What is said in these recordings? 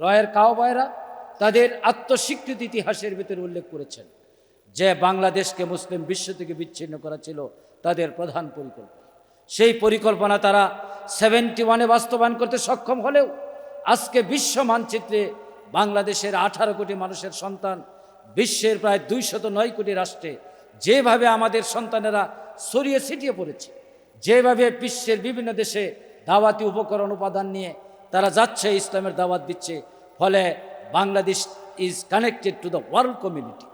রয়ের কাওবায়রা তাদের আত্মস্বীকৃতি ইতিহাসের ভিতরে উল্লেখ করেছেন। যে বাংলাদেশকে মুসলিম বিশ্ব থেকে বিচ্ছিন্ন করা ছিল তাদের প্রধান পরিকল্পনা। সেই পরিকল্পনা তারা সেভেন্টি ওয়ানে বাস্তবায়ন করতে সক্ষম হলেও আজকে বিশ্ব মানচিত্রে বাংলাদেশের আঠারো কোটি মানুষের সন্তান, বিশ্বের প্রায় দুইশত নয় কোটি রাষ্ট্রে যেভাবে আমাদের সন্তানেরা ছড়িয়ে ছিটিয়ে পড়েছে, যেভাবে বিশ্বের বিভিন্ন দেশে দাওয়াতি উপকরণ উপাদান নিয়ে তারা যাচ্ছে, ইসলামের দাওয়াত দিচ্ছে। ফলে Bangladesh is connected to the world community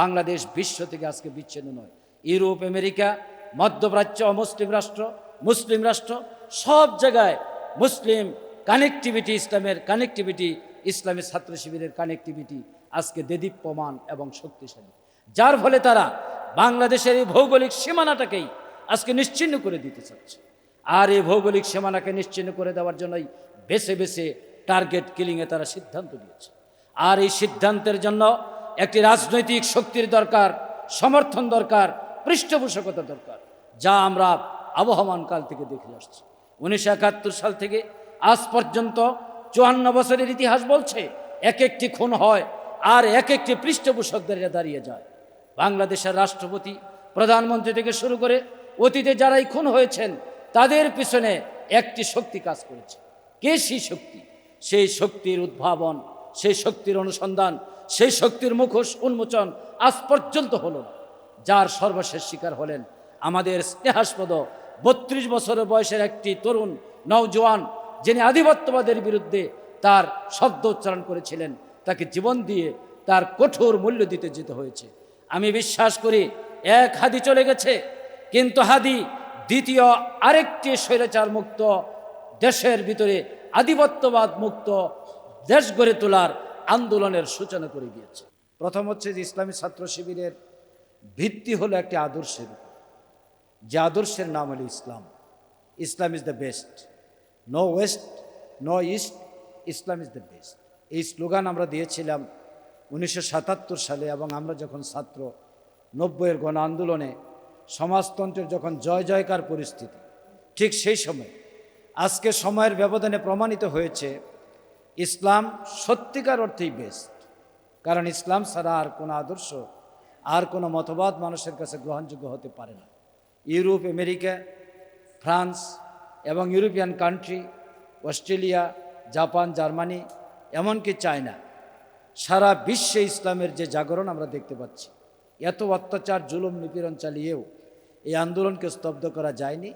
Bangladesh বিশ্ব থেকে আজকে বিচ্ছিন্ন নয়। ইউরোপ, আমেরিকা, মধ্যপ্রাচ্য, অমুসলিম রাষ্ট্র, মুসলিম রাষ্ট্র, সব জায়গায় মুসলিম কানেকটিভিটি ইসলামের কানেকটিভিটি ইসলামী ছাত্র শিবিরের কানেকটিভিটি আজকে দেদীপ্যমান এবং শক্তিশালী। যার ফলে তারা বাংলাদেশের এই ভৌগোলিক সীমানাটাকেই আজকে নিশ্চিহ্ন করে দিতে চাচ্ছে। আর এই ভৌগোলিক সীমানাকে নিশ্চিন্ন করে দেওয়ার জন্যই বেছে বেছে টার্গেট কিলিংয়ে তারা সিদ্ধান্ত নিয়েছে। আর এই সিদ্ধান্তের জন্য একটি রাজনৈতিক শক্তির দরকার, সমর্থন দরকার, পৃষ্ঠপোষকতা দরকার, যা আমরা আবহমান কাল থেকে দেখে আসছি। উনিশশো একাত্তর সাল থেকে আজ পর্যন্ত চুয়ান্ন বছরের ইতিহাস বলছে, এক একটি খুন হয় আর এক একটি পৃষ্ঠপোষকদের দাঁড়িয়ে যায়। বাংলাদেশের রাষ্ট্রপতি, প্রধানমন্ত্রী থেকে শুরু করে অতীতে যারাই খুন হয়েছেন, তাদের পিছনে একটি শক্তি কাজ করেছে। কে সেই শক্তি? সেই শক্তির উদ্ভাবন, সেই শক্তির অনুসন্ধান, সেই শক্তির মুখোশ উন্মোচন আজ পর্যন্ত হলো যার সর্বশেষ শিকার হলেন আমাদের স্নেহাস্পদ বত্রিশ বছরের বয়সের একটি তরুণ নওজোয়ান, যিনি আধিপত্যবাদের বিরুদ্ধে তার শব্দ উচ্চারণ করেছিলেন। তাকে জীবন দিয়ে তার কঠোর মূল্য দিতে যেতে হয়েছে। আমি বিশ্বাস করি এক হাদি চলে গেছে, কিন্তু হাদি দ্বিতীয় আরেকটি স্বৈরাচার মুক্ত দেশের ভিতরে আধিপত্যবাদ মুক্ত দেশ গড়ে তোলার আন্দোলনের সূচনা করে গিয়েছে। প্রথম হচ্ছে যে ইসলামী ছাত্র শিবিরের ভিত্তি হলো একটি আদর্শের যে আদর্শের নাম হলো Islam. Islam is the best. No west, no east, Islam is the best. এই স্লোগান আমরা দিয়েছিলাম উনিশশো সাতাত্তর সালে এবং আমরা যখন ছাত্র নব্বইয়ের গণ আন্দোলনে সমাজতন্ত্রের যখন জয় জয়কার পরিস্থিতি, ঠিক সেই সময় আজকে সময়ের ব্যবধানে প্রমাণিত হয়েছে, ইসলাম সত্যিকার অর্থেই বেস্ট কারণ ইসলাম ছাড়া আর কোনো আদর্শ, আর কোনো মতবাদ মানুষের কাছে গ্রহণযোগ্য হতে পারে না। ইউরোপ, আমেরিকা, ফ্রান্স এবং European country Australia, Japan, Germany, এমনকি চায়না, সারা বিশ্বে ইসলামের যে জাগরণ আমরা দেখতে পাচ্ছি, এত অত্যাচার, জুলুম, নিপীড়ন চালিয়েও এই আন্দোলনকে স্তব্ধ করা যায়নি,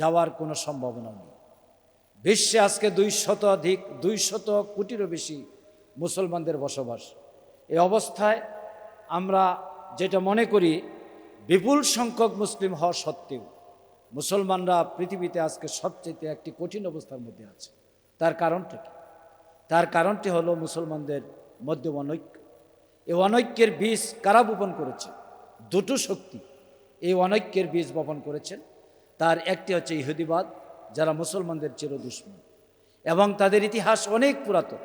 যাওয়ার কোনো সম্ভাবনাও নেই। বিশ্বে আজকে দুই শত অধিক দুই শত কোটিরও বেশি মুসলমানদের বসবাস। এই অবস্থায় আমরা যেটা মনে করি, বিপুল সংখ্যক মুসলিম হওয়া সত্ত্বেও মুসলমানরা পৃথিবীতে আজকে সবচেয়ে একটি কঠিন অবস্থার মধ্যে আছে। তার কারণটা কি? তার কারণটি হলো মুসলমানদের মধ্যে অনৈক্য। এই অনৈক্যের বীজ কারা বপন করেছে? দুটো শক্তি। এই অনৈক্যের বীজ বপন করেছেন। তার একটি হচ্ছে ইহুদিবাদ যারা মুসলমানদের চির দুশ্মন। এবং তাদের ইতিহাস অনেক পুরাতন।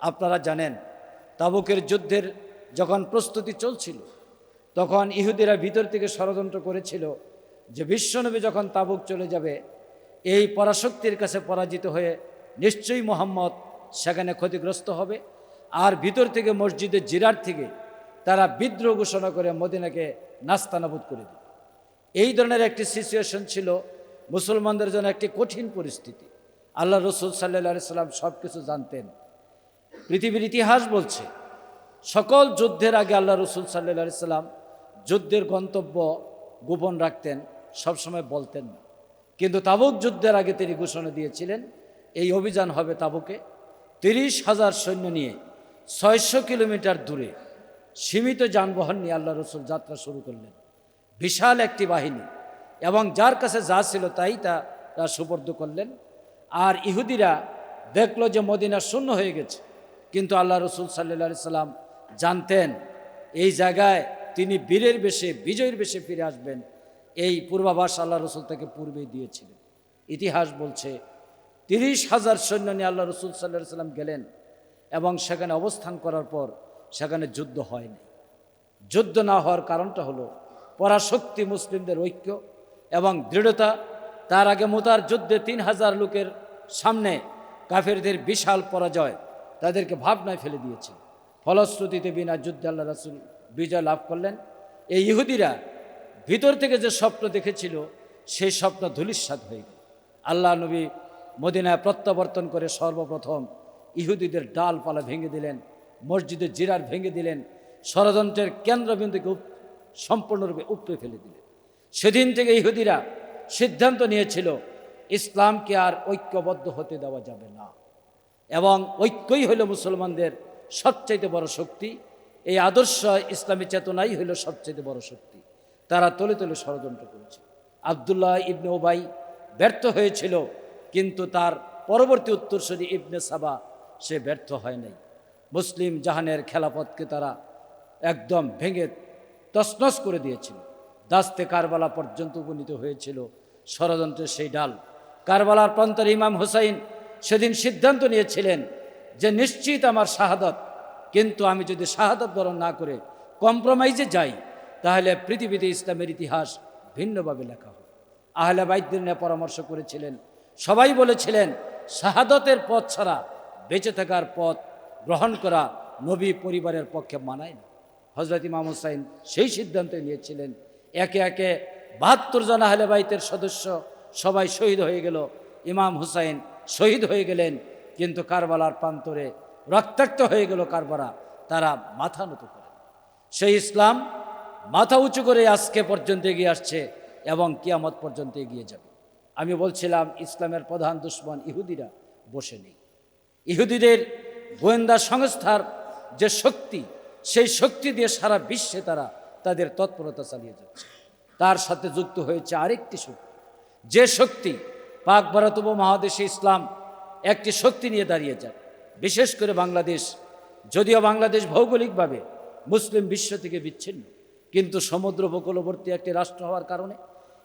আপনারা জানেন, তাবুকের যুদ্ধের যখন প্রস্তুতি চলছিল, তখন ইহুদিরা ভিতর থেকে ষড়যন্ত্র করেছিল যে বিশ্বনবী যখন তাবুক চলে যাবে, এই পরাশক্তির কাছে পরাজিত হয়ে নিশ্চয়ই মোহাম্মদ সেখানে ক্ষতিগ্রস্ত হবে। আর ভিতর থেকে মসজিদের জিরার থেকে তারা বিদ্রোহ ঘোষণা করে মদিনাকে নাস্তানাবুদ করে দেবে এই ধরনের একটি সিচুয়েশন ছিল মুসলমানদের জন্য একটি কঠিন পরিস্থিতি। আল্লাহ রসুল সাল্লা সাল্লাম সব কিছু জানতেন। পৃথিবীর ইতিহাস বলছে, সকল যুদ্ধের আগে আল্লাহ রসুল সাল্লা সাল্লাম যুদ্ধের গন্তব্য গোপন রাখতেন, সবসময় বলতেন না। কিন্তু তাবুক যুদ্ধের আগে তিনি ঘোষণা দিয়েছিলেন, এই অভিযান হবে তাবুকে। তিরিশ হাজার সৈন্য নিয়ে ছয়শো কিলোমিটার দূরে সীমিত যানবাহন নিয়ে আল্লাহ রসুল যাত্রা শুরু করলেন। বিশাল একটি বাহিনী এবং যার কাছে যা ছিল তাই তারা সুপর্দ করলেন। আর ইহুদিরা দেখল যে মদিনা শূন্য হয়ে গেছে। কিন্তু আল্লাহ রসুল সাল্লা সাল্লাম জানতেন, এই জায়গায় তিনি বীরের বেশে, বিজয়ের বেশে ফিরে আসবেন। এই পূর্বাভাস আল্লাহ রসুল তাকে পূর্বেই দিয়েছিলেন। ইতিহাস বলছে, তিরিশ হাজার সৈন্য নিয়ে আল্লাহ রসুল সাল্লাহ সাল্লাম গেলেন এবং সেখানে অবস্থান করার পর সেখানে যুদ্ধ হয়নি যুদ্ধ না হওয়ার কারণটা হলো পরাশক্তি মুসলিমদের ঐক্য এবং দৃঢ়তা, তার আগে মোতার যুদ্ধে তিন হাজার লোকের সামনে কাফেরদের বিশাল পরাজয় তাদেরকে ভাবনায় ফেলে দিয়েছে। ফলশ্রুতিতে বিনা যুদ্ধে আল্লাহ রাসুল বিজয় লাভ করলেন। এই ইহুদিরা ভিতর থেকে যে স্বপ্ন দেখেছিল, সেই স্বপ্ন ধুলিস্বাদ হয়ে গেল। আল্লাহ নবী মদিনায় প্রত্যাবর্তন করে সর্বপ্রথম ইহুদিদের ডালপালা ভেঙে দিলেন, মসজিদের জিরার ভেঙে দিলেন, ষড়যন্ত্রের কেন্দ্রবিন্দুকে সম্পূর্ণরূপে উপড়ে ফেলে দিলেন। সেদিন থেকে ইহুদিরা সিদ্ধান্ত নিয়েছিল, ইসলামকে আর ঐক্যবদ্ধ হতে দেওয়া যাবে না। এবং ঐক্যই হইল মুসলমানদের সবচাইতে বড় শক্তি, এই আদর্শ ইসলামী চেতনাই হইল সবচাইতে বড় শক্তি। তারা তলে তলে ষড়যন্ত্র করেছে। আবদুল্লাহ ইবনে ওবাই ব্যর্থ হয়েছিল, কিন্তু তার পরবর্তী উত্তরসূরি ইবনে সাবা সে ব্যর্থ হয় নাই। মুসলিম জাহানের খেলাপথকে তারা একদম ভেঙে তছনছ করে দিয়েছিল। দাস্তে কারবালা পর্যন্ত উপনীত হয়েছিল। ষড়যন্ত্রের সেই ডাল। কারবালার প্রান্তের ইমাম হুসাইন সেদিন সিদ্ধান্ত নিয়েছিলেন যে নিশ্চিত আমার শাহাদত, কিন্তু আমি যদি শাহাদত বরণ না করে কম্প্রোমাইজে যাই, তাহলে পৃথিবীতে ইসলামের ইতিহাস ভিন্নভাবে লেখা হবে। আহলে বাইদ্দিন পরামর্শ করেছিলেন। সবাই বলেছিলেন, শাহাদতের পথ ছাড়া বেঁচে থাকার পথ গ্রহণ করা নবী পরিবারের পক্ষে মানায় না। হজরত ইমাম হুসাইন সেই সিদ্ধান্ত নিয়েছিলেন একে একে বাহাত্তর জন আহলে বাইতের সদস্য সবাই শহীদ হয়ে গেল। ইমাম হুসাইন শহীদ হয়ে গেলেন, কিন্তু কারবালার প্রান্তরে রক্তাক্ত হয়ে গেল কারবারা তারা মাথা নত করে। সেই ইসলাম মাথা উঁচু করে আজকে পর্যন্ত এগিয়ে আসছে এবং কিয়ামত পর্যন্ত এগিয়ে যাবে। আমি বলছিলাম, ইসলামের প্রধান দুশ্মন ইহুদিরা বসে নেই। ইহুদিদের গোয়েন্দা সংস্থার যে শক্তি, সেই শক্তি দিয়ে সারা বিশ্বে তারা তাদের তৎপরতা চালিয়ে যাচ্ছে। তার সাথে যুক্ত হয়েছে আরেকটি শক্তি। যে শক্তি পাক ভারত উপমহাদেশে ইসলাম একটি শক্তি নিয়ে দাঁড়িয়ে যায়। বিশেষ করে বাংলাদেশ। যদিও বাংলাদেশ ভৌগোলিকভাবে মুসলিম বিশ্ব থেকে বিচ্ছিন্ন, কিন্তু সমুদ্র উপকূলবর্তী একটি রাষ্ট্র হওয়ার কারণে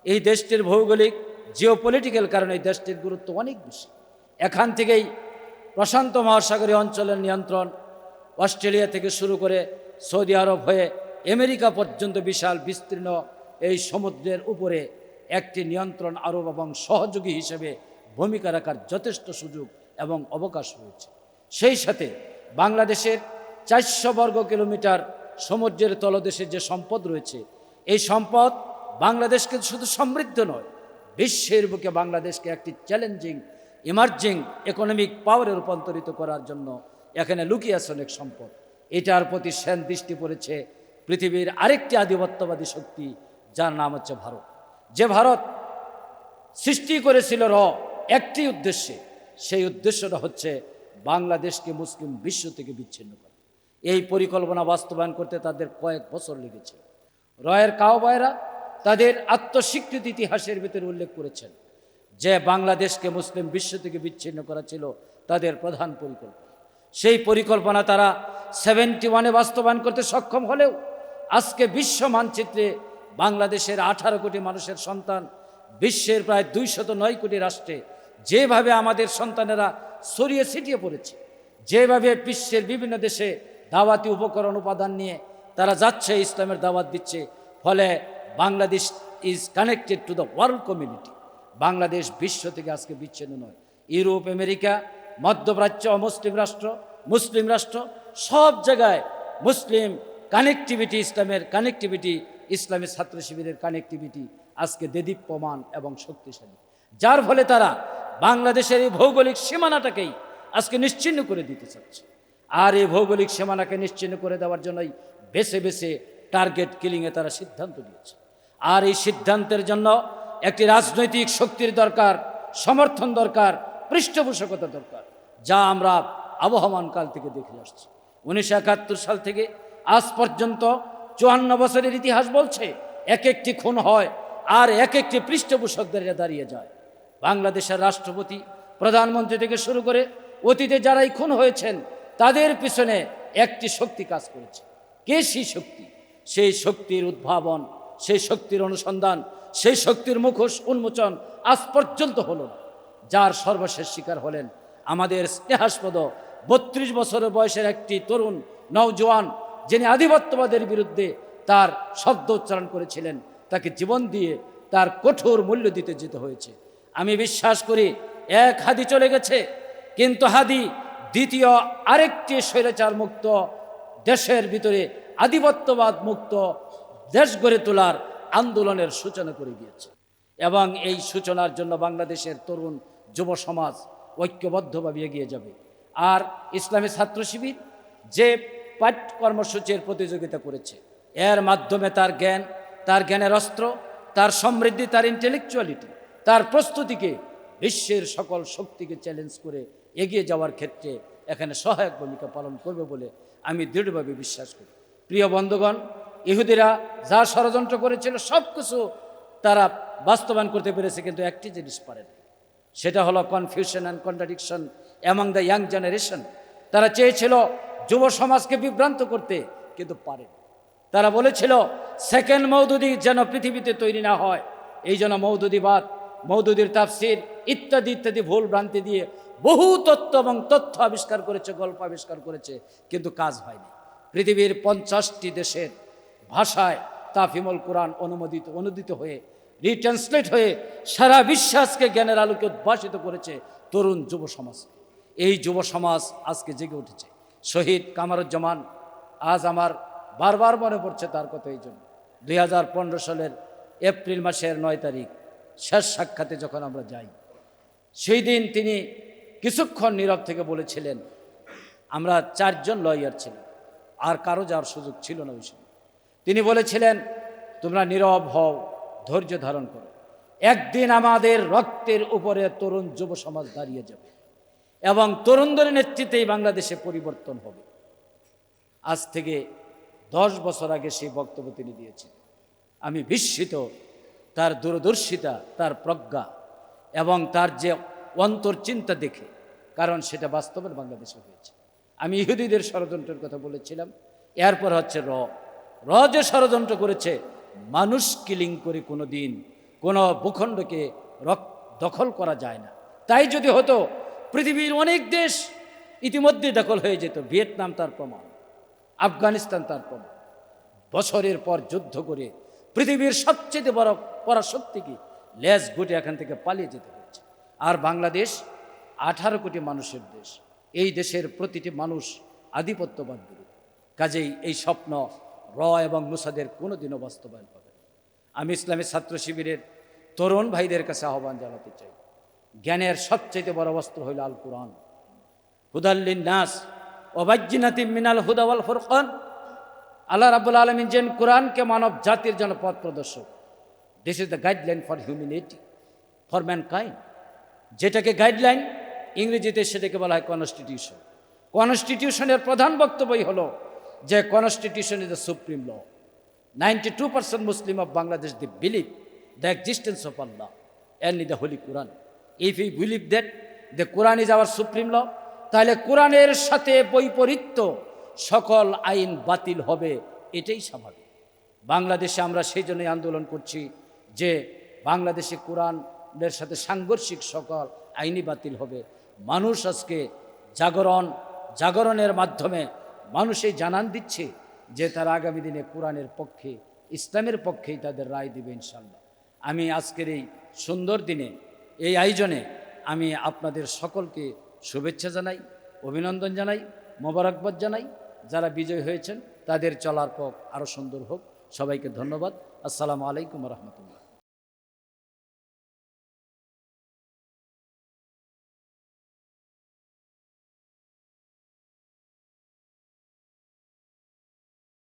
এই দেশটির ভৌগোলিক জিওপলিটিক্যাল কারণে এই দেশটির গুরুত্ব অনেক বেশি। এখান থেকেই প্রশান্ত মহাসাগরীয় অঞ্চলের নিয়ন্ত্রণ অস্ট্রেলিয়া থেকে শুরু করে সৌদি আরব হয়ে আমেরিকা পর্যন্ত বিশাল বিস্তীর্ণ এই সমুদ্রের উপরে একটি নিয়ন্ত্রণ আরব এবং সহযোগী হিসেবে ভূমিকা রাখার যথেষ্ট সুযোগ এবং অবকাশ রয়েছে। সেই সাথে বাংলাদেশের চারশো বর্গ কিলোমিটার সমুদ্রের তলদেশে যে সম্পদ রয়েছে, এই সম্পদ বাংলাদেশকে শুধু সমৃদ্ধ নয়, বিশ্বের বুকে বাংলাদেশকে একটি চ্যালেঞ্জিং ইমার্জিং ইকোনমিক পাওয়ারে রূপান্তরিত করার জন্য এখানে লুকিয়ে অনেক সম্পদ। এটার প্রতি সেন দৃষ্টি পড়েছে পৃথিবীর আরেকটি আধিপত্যবাদী শক্তি, যার নাম হচ্ছে ভারত। যে ভারত সৃষ্টি করেছিল র একটি উদ্দেশ্যে, সেই উদ্দেশ্যটা হচ্ছে বাংলাদেশকে মুসলিম বিশ্ব থেকে বিচ্ছিন্ন করা। এই পরিকল্পনা বাস্তবায়ন করতে তাদের কয়েক বছর লেগেছে। রয়ের কাউবায়রা তাদের আত্মস্বীকৃতি ইতিহাসের ভিতরে উল্লেখ করেছেন যে বাংলাদেশকে মুসলিম বিশ্ব থেকে বিচ্ছিন্ন করা ছিল তাদের প্রধান পরিকল্পনা। সেই পরিকল্পনা তারা সেভেন্টি ওয়ানে বাস্তবায়ন করতে সক্ষম হলেও আজকে বিশ্ব মানচিত্রে বাংলাদেশের আঠারো কোটি মানুষের সন্তান, বিশ্বের প্রায় দুইশত নয় কোটি রাষ্ট্রে যেভাবে আমাদের সন্তানেরা ছড়িয়ে ছিটিয়ে পড়েছে, যেভাবে বিশ্বের বিভিন্ন দেশে দাওয়াতি উপকরণ উপাদান নিয়ে তারা যাচ্ছে, ইসলামের দাওয়াত দিচ্ছে, ফলে Bangladesh is connected to the world community Bangladesh বিশ্ব থেকে আজকে বিচ্ছিন্ন নয়। ইউরোপ, আমেরিকা, মধ্যপ্রাচ্য, অমুসলিম রাষ্ট্র, মুসলিম রাষ্ট্র, সব জায়গায় মুসলিম কানেকটিভিটি ইসলামের কানেকটিভিটি ইসলামের ছাত্র শিবিরের কানেকটিভিটি আজকে দেদীপ্যমান এবং শক্তিশালী। যার ফলে তারা বাংলাদেশের এই ভৌগোলিক সীমানাটাকেই আজকে নিশ্চিহ্ন করে দিতে চাচ্ছে। আর এই ভৌগোলিক সীমানাকে নিশ্চিহ্ন করে দেওয়ার জন্যই বেছে বেছে টার্গেট কিলিংয়ে তারা সিদ্ধান্ত নিয়েছে। আর এই সিদ্ধান্তের জন্য একটি রাজনৈতিক শক্তির দরকার, সমর্থন দরকার, পৃষ্ঠপোষকতা দরকার, যা আমরা আবহমানকাল থেকে দেখে আসছি। উনিশশো একাত্তর সাল থেকে আজ পর্যন্ত চুয়ান্ন বছরের ইতিহাস বলছে, এক একটি খুন হয় আর এক একটি পৃষ্ঠপোষকদের দাঁড়িয়ে যায়। বাংলাদেশের রাষ্ট্রপতি, প্রধানমন্ত্রী থেকে শুরু করে অতীতে যারাই খুন হয়েছেন, তাদের পিছনে একটি শক্তি কাজ করেছে। কে সেই শক্তি? সেই শক্তির উদ্ভাবন, সেই শক্তির অনুসন্ধান, সেই শক্তির মুখোশ উন্মোচন আজ পর্যন্ত হলো যার সর্বশেষ শিকার হলেন আমাদের স্নেহাস্পদ বত্রিশ বছরের বয়সের একটি তরুণ নওজোয়ান যিনি আধিপত্যবাদের বিরুদ্ধে তার শব্দ উচ্চারণ করেছিলেন, তাকে জীবন দিয়ে তার কঠোর মূল্য দিতে যেতে হয়েছে। আমি বিশ্বাস করি, এক হাদি চলে গেছে, কিন্তু হাদি দ্বিতীয় আরেকটি স্বৈরাচার মুক্ত, দেশের ভিতরে আধিপত্যবাদ মুক্ত, দেশ গড়ে তোলার আন্দোলনের সূচনা করে গিয়েছে। এবং এই সূচনার জন্য বাংলাদেশের তরুণ যুব সমাজ ঐক্যবদ্ধভাবে এগিয়ে যাবে। আর ইসলামী ছাত্র শিবির যে পাঠ্য কর্মসূচির প্রতিযোগিতা করেছে। এর মাধ্যমে তার জ্ঞান, তার জ্ঞানের অস্ত্র, তার সমৃদ্ধি, তার ইন্টেলেকচুয়ালিটি তার প্রস্তুতিকে বিশ্বের সকল শক্তিকে চ্যালেঞ্জ করে এগিয়ে যাওয়ার ক্ষেত্রে এখানে সহায়ক ভূমিকা পালন করবে বলে আমি দৃঢ়ভাবে বিশ্বাস করি। প্রিয় বন্ধুগণ, ইহুদিরা যা ষড়যন্ত্র করেছিল সব কিছু তারা বাস্তবায়ন করতে পেরেছে, কিন্তু একটি জিনিস পারে না সেটা হলো confusion and contradiction among the young generation তারা চেয়েছিল যুব সমাজকে বিভ্রান্ত করতে কিন্তু পারে। তারা বলেছিল, সেকেন্ড মৌদুদি যেন পৃথিবীতে তৈরি না হয়, এই জন্য মৌদুদিবাদ, মৌদুদির তাফসির ইত্যাদি ইত্যাদি ভুল ভ্রান্তি দিয়ে বহু তত্ত্ব এবং তথ্য আবিষ্কার করেছে, গল্প আবিষ্কার করেছে, কিন্তু কাজ হয়নি। পৃথিবীর পঞ্চাশটি দেশের ভাষায় তাফিমল কোরআন অনুমোদিত, অনুদিত হয়ে রিট্রান্সলেট হয়ে সারা বিশ্বাসকে জ্ঞানের আলোকে উদ্ভাসিত করেছে তরুণ যুব সমাজ। এই যুব সমাজ আজকে জেগে উঠেছে। শহীদ কামারুজ্জামান, আজ আমার বারবার মনে পড়ছে তার কথা এই জন্য। দুই হাজার পনেরো সালের এপ্রিল মাসের নয় তারিখ, শেষ সাক্ষাতে যখন আমরা যাই, সেই দিন তিনি কিছুক্ষণ নীরব থেকে বলেছিলেন, আমরা চারজন লয়ার ছিলাম, আর কারও যাওয়ার সুযোগ ছিল না ওই সময়। তিনি বলেছিলেন, তোমরা নীরব হও, ধৈর্য ধারণ করো। একদিন আমাদের রক্তের উপরে তরুণ যুব সমাজ দাঁড়িয়ে যাবে। এবং তরুণদের নেতৃত্বেই বাংলাদেশে পরিবর্তন হবে। আজ থেকে দশ বছর আগে সেই বক্তব্য তিনি দিয়েছেন। আমি বিস্মিত, তার দূরদর্শিতা, তার প্রজ্ঞা এবং তার যে অন্তর চিন্তা দেখে, কারণ সেটা বাস্তবের বাংলাদেশে হয়েছে। আমি ইহুদিদের ষড়যন্ত্রের কথা বলেছিলাম, এরপর হচ্ছে র। র যে ষড়যন্ত্র করেছে, মানুষ কিলিং করে কোনো দিন কোনো ভূখণ্ডকে রক, দখল করা যায় না। তাই যদি হতো পৃথিবীর অনেক দেশ ইতিমধ্যে দখল হয়ে যেত। ভিয়েতনাম তার প্রমাণ, আফগানিস্তান তার প্রমাণ। বছরের পর যুদ্ধ করে পৃথিবীর সবচেয়ে বড় পরাশক্তিকে লেজ গুটে এখান থেকে পালিয়ে যেতে হয়েছে। আর বাংলাদেশ আঠারো কোটি মানুষের দেশ। এই দেশের প্রতিটি মানুষ আধিপত্যবাদ বিরোধী। কাজেই এই স্বপ্ন র এবং মুসাদের কোনোদিনও বাস্তবায়ন হবে আমি ইসলামী ছাত্র শিবিরের তরুণ ভাইদের কাছে আহ্বান জানাতে চাই। জ্ঞানের সবচেয়ে বড় বস্ত্র হইল আল কোরআন হুদাল্লিন নাস ওবাজ্জিনাতি মিনাল হুদাওয়াল ফুরকান। আল্লাহ রাবুল আলমিন যেন কোরআনকে মানব জাতির জন্য পথ প্রদর্শক। This is the guideline for humanity for man mankind যেটাকে গাইডলাইন ইংরেজিতে সেটাকে বলা হয় কনস্টিটিউশন কনস্টিটিউশনের প্রধান বক্তব্যই হলো যে constitution is the supreme law ninety two percent Muslim of Bangladesh the believe the existence of Allah and the holy Quran if you believe that the Quran is our supreme law তাহলে কোরআনের সাথে বৈপরীত্য সকল আইন বাতিল হবে, এটাই স্বাভাবিক। বাংলাদেশে আমরা সেই জন্যই আন্দোলন করছি যে বাংলাদেশে কোরআনের সাথে সাংঘর্ষিক সকল আইনি বাতিল হবে। মানুষ আজকে জাগরণ, জাগরণের মাধ্যমে মানুষই জানান দিচ্ছে যে তারা আগামী দিনে কোরআনের পক্ষে, ইসলামের পক্ষেই তাদের রায় দিবে ইনশাল্লাহ আমি আজকের এই সুন্দর দিনে এই আয়োজনে আমি আপনাদের সকলকে শুভেচ্ছা জানাই, অভিনন্দন জানাই, মোবারকবাদ জানাই। যারা বিজয় হয়েছেন, তাদের চলার পথ আরও সুন্দর হোক। সবাইকে ধন্যবাদ। আসসালামু আলাইকুম রহমতুল্লাহ।